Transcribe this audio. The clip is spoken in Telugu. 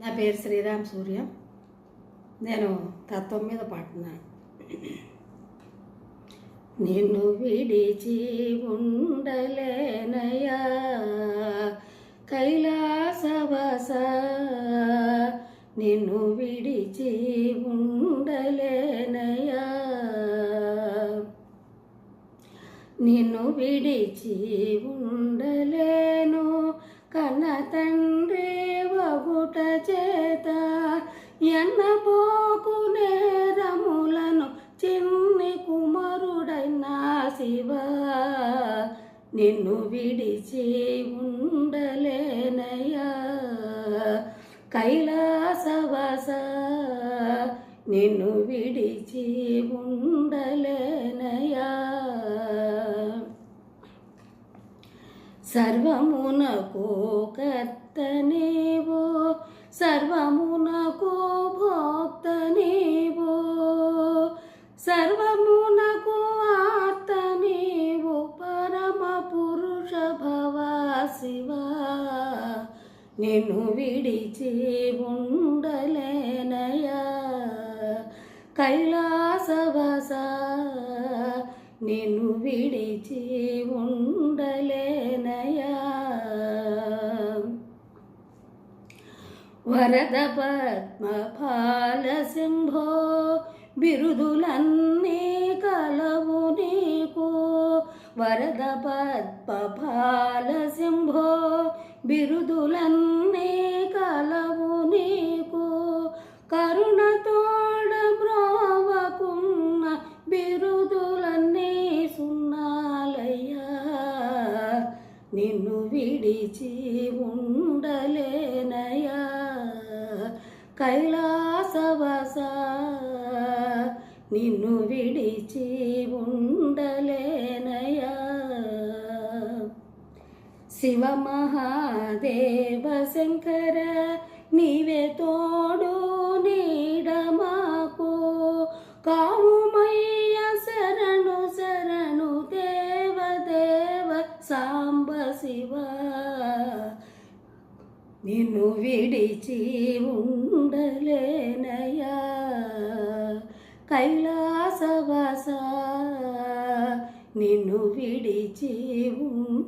నా పేరు శ్రీరామ్ సూర్య. నేను తత్వం మీద పాడుతున్నాను. నిన్ను విడిచి ఉండలేనయా కైలాసవస. నిన్ను విడిచి ఉండలేనయా నిన్ను విడిచి ఉండలే నిన్ను విడిచి ఉండలేనయ్యా. కైలాసవాస నిన్ను విడిచి ఉండలేనయ్యా. సర్వమునకు కర్తనేవో సర్వమునకు భో నిన్ను విడిచి ఉండలేనయా కైలాసవాస నిన్ను విడిచి ఉండలేనయా వరద పద్మపాల సింహో బిరుదులన్నీ కలవు నీకు. వరద పద్మపాల సింహో బిరుదులన్నీ కలవు నీకు. కరుణతోడ బ్రోవకున్న బిరుదులన్నీ సున్నాలయ్యా. నిన్ను విడిచి ఉండలేనయా కైలాసవస నిన్ను విడిచి ఉండలే శివ మహాదేవ శంకర నీవే తోడు నీడ మాకు. కావుమయ్య శరణు శరణు దేవ దేవ సాంబ శివ. నిన్ను విడిచి ఉండలేనయా కైలాసవాస నిన్ను విడిచి ఉండలేనయా